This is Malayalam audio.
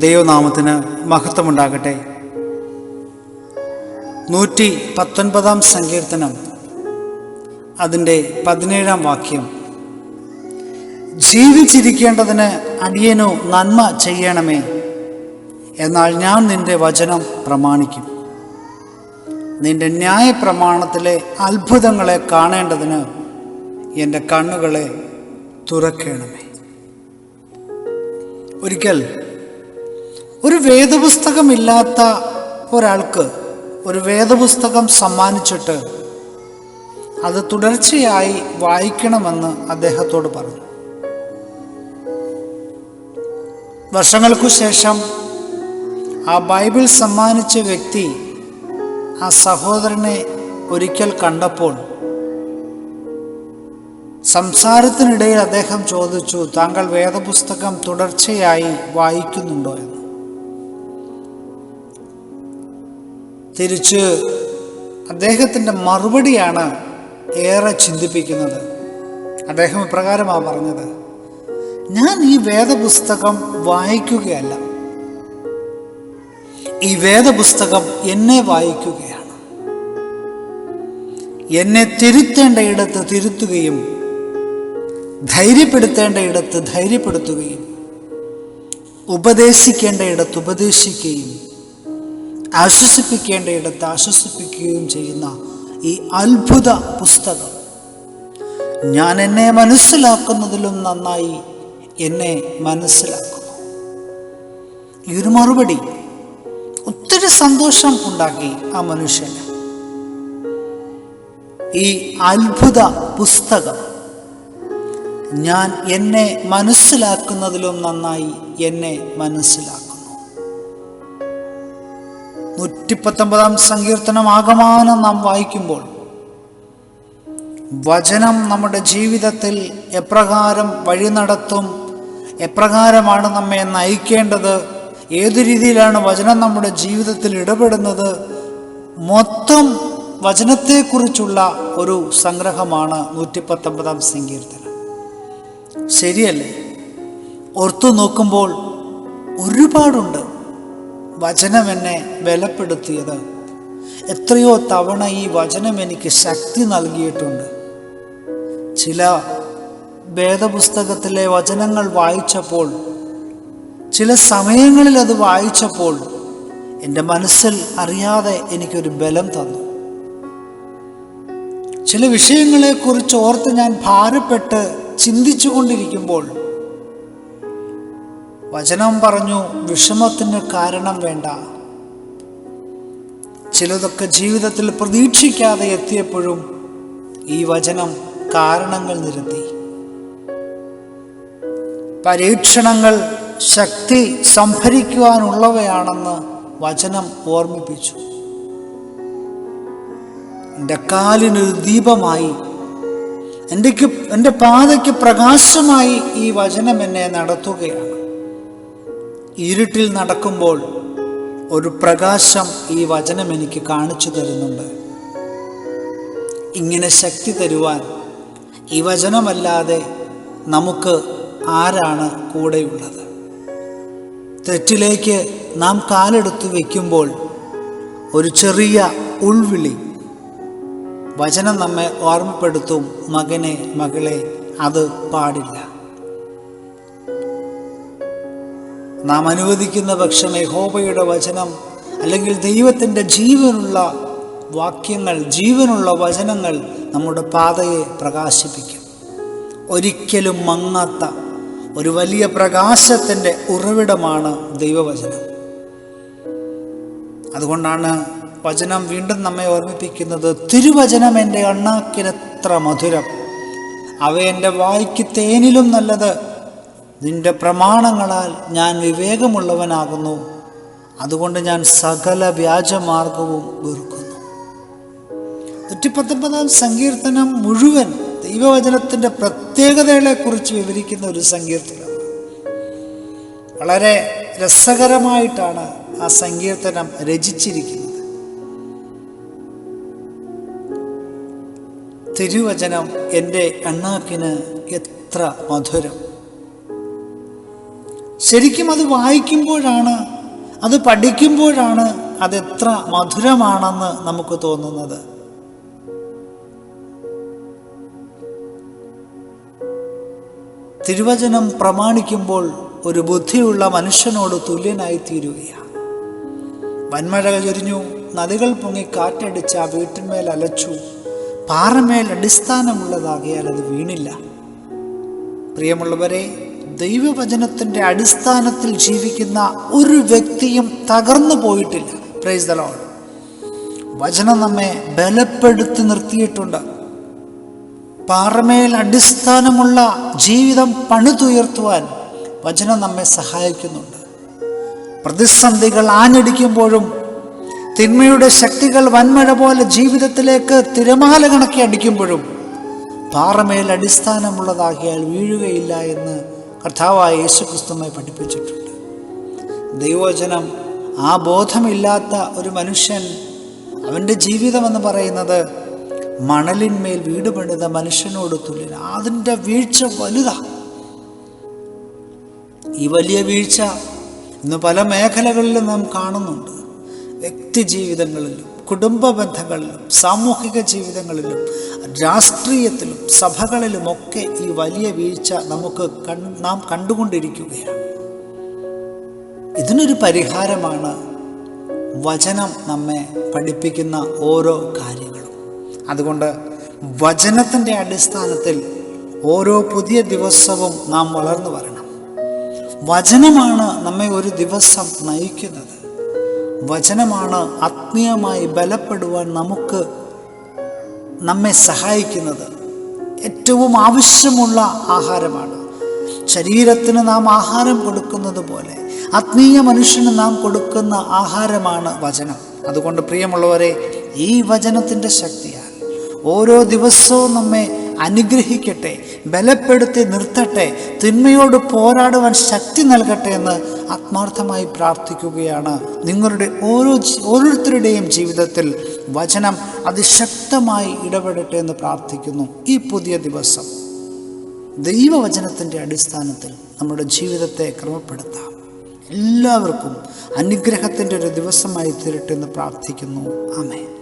ദൈവനാമത്തിന് മഹത്വമുണ്ടാകട്ടെ. നൂറ്റി പത്തൊൻപതാം സങ്കീർത്തനം. അതിന്റെ പതിനേഴാം വാക്യം. ജീവിച്ചിരിക്കേണ്ടതിന് അടിയനു നന്മ ചെയ്യണമേ. എന്നാൽ ഞാൻ നിന്റെ വചനം പ്രമാണിക്കും. നിന്റെ ന്യായ പ്രമാണത്തിലെ അത്ഭുതങ്ങളെ കാണേണ്ടതിന് എന്റെ കണ്ണുകളെ തുറക്കണമേ. ഒരിക്കൽ ഒരു വേദപുസ്തകമില്ലാത്ത ഒരാൾക്ക് ഒരു വേദപുസ്തകം സമ്മാനിച്ചിട്ട് അത് തുടർച്ചയായി വായിക്കണമെന്ന് അദ്ദേഹത്തോട് പറഞ്ഞു. വർഷങ്ങൾക്കു ശേഷം ആ ബൈബിൾ സമ്മാനിച്ച വ്യക്തി ആ സഹോദരനെ ഒരിക്കൽ കണ്ടപ്പോൾ സംസാരത്തിനിടയിൽ അദ്ദേഹം ചോദിച്ചു താങ്കൾ വേദപുസ്തകം തുടർച്ചയായി വായിക്കുന്നുണ്ടോ? എന്ന്. തിരിച്ച് അദ്ദേഹത്തിന്റെ മറുപടിയാണ് ഏറെ ചിന്തിപ്പിക്കുന്നത്. അദ്ദേഹം ഇപ്രകാരമാണ് പറഞ്ഞത്. ഞാൻ ഈ വേദപുസ്തകം വായിക്കുകയല്ല. ഈ വേദപുസ്തകം എന്നെ വായിക്കുകയാണ്. എന്നെ തിരുത്തേണ്ട ഇടത്ത് തിരുത്തുകയും ധൈര്യപ്പെടുത്തേണ്ട ഇടത്ത് ധൈര്യപ്പെടുത്തുകയും ഉപദേശിക്കേണ്ട ഇടത്ത് ഉപദേശിക്കുകയും ആശ്വസിപ്പിക്കേണ്ട ഇടത്ത് ആശ്വസിപ്പിക്കുകയും ചെയ്യുന്ന ഈ അത്ഭുത പുസ്തകം. ഞാൻ എന്നെ മനസ്സിലാക്കുന്നതിലും നന്നായി എന്നെ മനസ്സിലാക്കുന്നു. ഈ ഒരു മറുപടി. ഒത്തിരി സന്തോഷം ഉണ്ടാക്കി ആ മനുഷ്യന്. ഈ അത്ഭുത പുസ്തകം ഞാൻ എന്നെ മനസ്സിലാക്കുന്നതിലും നന്നായി എന്നെ മനസ്സിലാക്കുന്നു. നൂറ്റിപ്പത്തൊമ്പതാം സങ്കീർത്തനം ആകമാനം നാം വായിക്കുമ്പോൾ വചനം നമ്മുടെ ജീവിതത്തിൽ എപ്രകാരം വഴി നടത്തും എപ്രകാരമാണ് നമ്മെ നയിക്കേണ്ടത് ഏതു രീതിയിലാണ് വചനം നമ്മുടെ ജീവിതത്തിൽ ഇടപെടുന്നത് മൊത്തം വചനത്തെക്കുറിച്ചുള്ള ഒരു സംഗ്രഹമാണ് നൂറ്റിപ്പത്തൊമ്പതാം സങ്കീർത്തനം. ശരിയല്ലേ? ഓർത്തു നോക്കുമ്പോൾ ഒരുപാടുണ്ട്. വചനം എന്നെ ബലപ്പെടുത്തിയത്. എത്രയോ തവണ ഈ വചനം എനിക്ക് ശക്തി നൽകിയിട്ടുണ്ട്. ചില വേദപുസ്തകത്തിലെ വചനങ്ങൾ വായിച്ചപ്പോൾ ചില സമയങ്ങളിൽ അത് വായിച്ചപ്പോൾ എന്റെ മനസ്സിൽ അറിയാതെ എനിക്കൊരു ബലം തന്നു. ചില വിഷയങ്ങളെക്കുറിച്ച് ഓർത്ത് ഞാൻ ഭാരപ്പെട്ട് ചിന്തിച്ചു കൊണ്ടിരിക്കുമ്പോൾ വചനം പറഞ്ഞു വിഷമത്തിന് കാരണം വേണ്ട. ചിലതൊക്കെ ജീവിതത്തിൽ പ്രതീക്ഷിക്കാതെ എത്തിയപ്പോഴും ഈ വചനം കാരണങ്ങൾ നിരത്തി. പരീക്ഷണങ്ങൾ ശക്തി സംഭരിക്കുവാനുള്ളവയാണെന്ന് വചനം ഓർമ്മിപ്പിച്ചു. എന്റെ കാലിനൊരു ദീപമായി എന്റെ എന്റെ പാതയ്ക്ക് പ്രകാശമായി ഈ വചനം എന്നെ നടത്തുകയാണ്. ഇരുട്ടിൽ നടക്കുമ്പോൾ ഒരു പ്രകാശം ഈ വചനം എനിക്ക് കാണിച്ചു തരുന്നുണ്ട്. ഇങ്ങനെ ശക്തി തരുവാൻ ഈ വചനമല്ലാതെ നമുക്ക് ആരാണ് കൂടെയുള്ളത്? തെറ്റിലേക്ക് നാം കാലെടുത്ത് വയ്ക്കുമ്പോൾ ഒരു ചെറിയ ഉൾവിളി വചനം നമ്മെ ഓർമ്മപ്പെടുത്തും മകനെ മകളെ അത് പാടില്ല. നാം അനുവദിക്കുന്ന പക്ഷം യഹോബയുടെ വചനം അല്ലെങ്കിൽ ദൈവത്തിന്റെ ജീവനുള്ള വാക്യങ്ങൾ ജീവനുള്ള വചനങ്ങൾ നമ്മുടെ പാതയെ പ്രകാശിപ്പിക്കും. ഒരിക്കലും മങ്ങാത്ത ഒരു വലിയ പ്രകാശത്തിന്റെ ഉറവിടമാണ് ദൈവവചനം. അതുകൊണ്ടാണ് വചനം വീണ്ടും നമ്മെ ഓർമ്മിപ്പിക്കുന്നത് തിരുവചനം എന്റെ അണ്ണാക്കിനെത്ര മധുരം അവ എന്റെ വായിക്ക് തേനിലും നല്ലത് നിന്റെ പ്രമാണങ്ങളാൽ ഞാൻ വിവേകമുള്ളവനാകുന്നു. അതുകൊണ്ട് ഞാൻ സകല വ്യാജമാർഗവും വെറുക്കുന്നു. നൂറ്റിപ്പത്തൊമ്പതാം സങ്കീർത്തനം മുഴുവൻ ദൈവവചനത്തിന്റെ പ്രത്യേകതകളെക്കുറിച്ച് വിവരിക്കുന്ന ഒരു സങ്കീർത്തനം. വളരെ രസകരമായിട്ടാണ് ആ സങ്കീർത്തനം രചിച്ചിരിക്കുന്നത്. തിരുവചനം എന്റെ അണ്ണാക്കിന് എത്ര മധുരം. ശരിക്കും അത് വായിക്കുമ്പോഴാണ് അത് പഠിക്കുമ്പോഴാണ് അതെത്ര മധുരമാണെന്ന് നമുക്ക് തോന്നുന്നത്. തിരുവചനം പ്രമാണിക്കുമ്പോൾ ഒരു ബുദ്ധിയുള്ള മനുഷ്യനോട് തുല്യനായി തീരുകയാണ് വന്മഴ ചൊരിഞ്ഞു നദികൾ പൊങ്ങി കാറ്റടിച്ച് ആ വീട്ടിന്മേൽ അലച്ചു പാറമേൽ അടിസ്ഥാനമുള്ളതാകിയാൽ അത് വീണില്ല. പ്രിയമുള്ളവരെ ദൈവവചനത്തിന്റെ അടിസ്ഥാനത്തിൽ ജീവിക്കുന്ന ഒരു വ്യക്തിയും തകർന്നു പോയിട്ടില്ല. പ്രൈസ് ദ വചനം നമ്മെ ബലപ്പെടുത്തി നിർത്തിയിട്ടുണ്ട്. പാറമേൽ അടിസ്ഥാനമുള്ള ജീവിതം പണിതുയർത്തുവാൻ വചനം നമ്മെ സഹായിക്കുന്നുണ്ട്. പ്രതിസന്ധികൾ ആഞ്ഞടിക്കുമ്പോഴും തിന്മയുടെ ശക്തികൾ വൻമഴ പോലെ ജീവിതത്തിലേക്ക് തിരമാല കണക്കി അടിക്കുമ്പോഴും പാറമേൽ അടിസ്ഥാനമുള്ളതാകിയാൽ വീഴുകയില്ല എന്ന് കർത്താവായ യേശു ക്രിസ്തുമായി പഠിപ്പിച്ചിട്ടുണ്ട്. ദൈവവചനം ആ ബോധമില്ലാത്ത ഒരു മനുഷ്യൻ അവന്റെ ജീവിതം എന്ന് പറയുന്നത് മണലിന്മേൽ വീട് പണിത മനുഷ്യനോട് തുല്യന അതിന്റെ വീഴ്ച വലുതാ. ഈ വലിയ വീഴ്ച ഇന്ന് പല മേഖലകളിലും നാം കാണുന്നുണ്ട്. വ്യക്തി ജീവിതങ്ങളിലും കുടുംബ ബന്ധങ്ങളിലും സാമൂഹിക ജീവിതങ്ങളിലും രാഷ്ട്രീയത്തിലും സഭകളിലുമൊക്കെ ഈ വലിയ വീഴ്ച നമുക്ക് നാം കണ്ടുകൊണ്ടിരിക്കുകയാണ്. ഇതിനൊരു പരിഹാരമാണ് വചനം നമ്മെ പഠിപ്പിക്കുന്ന ഓരോ കാര്യങ്ങളും. അതുകൊണ്ട് വചനത്തിന്റെ അടിസ്ഥാനത്തിൽ ഓരോ പുതിയ ദിവസവും നാം വളർന്നു വരണം. വചനമാണ് നമ്മെ ഒരു ദിവസം നയിക്കുന്നത്. വചനമാണ് ആത്മീയമായി ബലപ്പെടുവാൻ നമുക്ക് നമ്മെ സഹായിക്കുന്നത് ഏറ്റവും ആവശ്യമുള്ള ആഹാരമാണ്. ശരീരത്തിന് നാം ആഹാരം കൊടുക്കുന്നത് പോലെ ആത്മീയ മനുഷ്യന് നാം കൊടുക്കുന്ന ആഹാരമാണ് വചനം. അതുകൊണ്ട് പ്രിയമുള്ളവരെ ഈ വചനത്തിന്റെ ശക്തിയാൽ ഓരോ ദിവസവും നമ്മെ അനുഗ്രഹിക്കട്ടെ ബലപ്പെടുത്തി നിർത്തട്ടെ തിന്മയോട് പോരാടുവാൻ ശക്തി നൽകട്ടെ എന്ന് ആത്മാർത്ഥമായി പ്രാർത്ഥിക്കുകയാണ്. നിങ്ങളുടെ ഓരോ ഓരോരുത്തരുടെയും ജീവിതത്തിൽ വചനം അതിശക്തമായി ഇടപെടട്ടെ എന്ന് പ്രാർത്ഥിക്കുന്നു. ഈ പുതിയ ദിവസം ദൈവവചനത്തിന്റെ അടിസ്ഥാനത്തിൽ നമ്മുടെ ജീവിതത്തെ ക്രമപ്പെടുത്താം. എല്ലാവർക്കും അനുഗ്രഹത്തിന്റെ ഒരു ദിവസമായി തീരട്ടെ എന്ന് പ്രാർത്ഥിക്കുന്നു. ആമേൻ.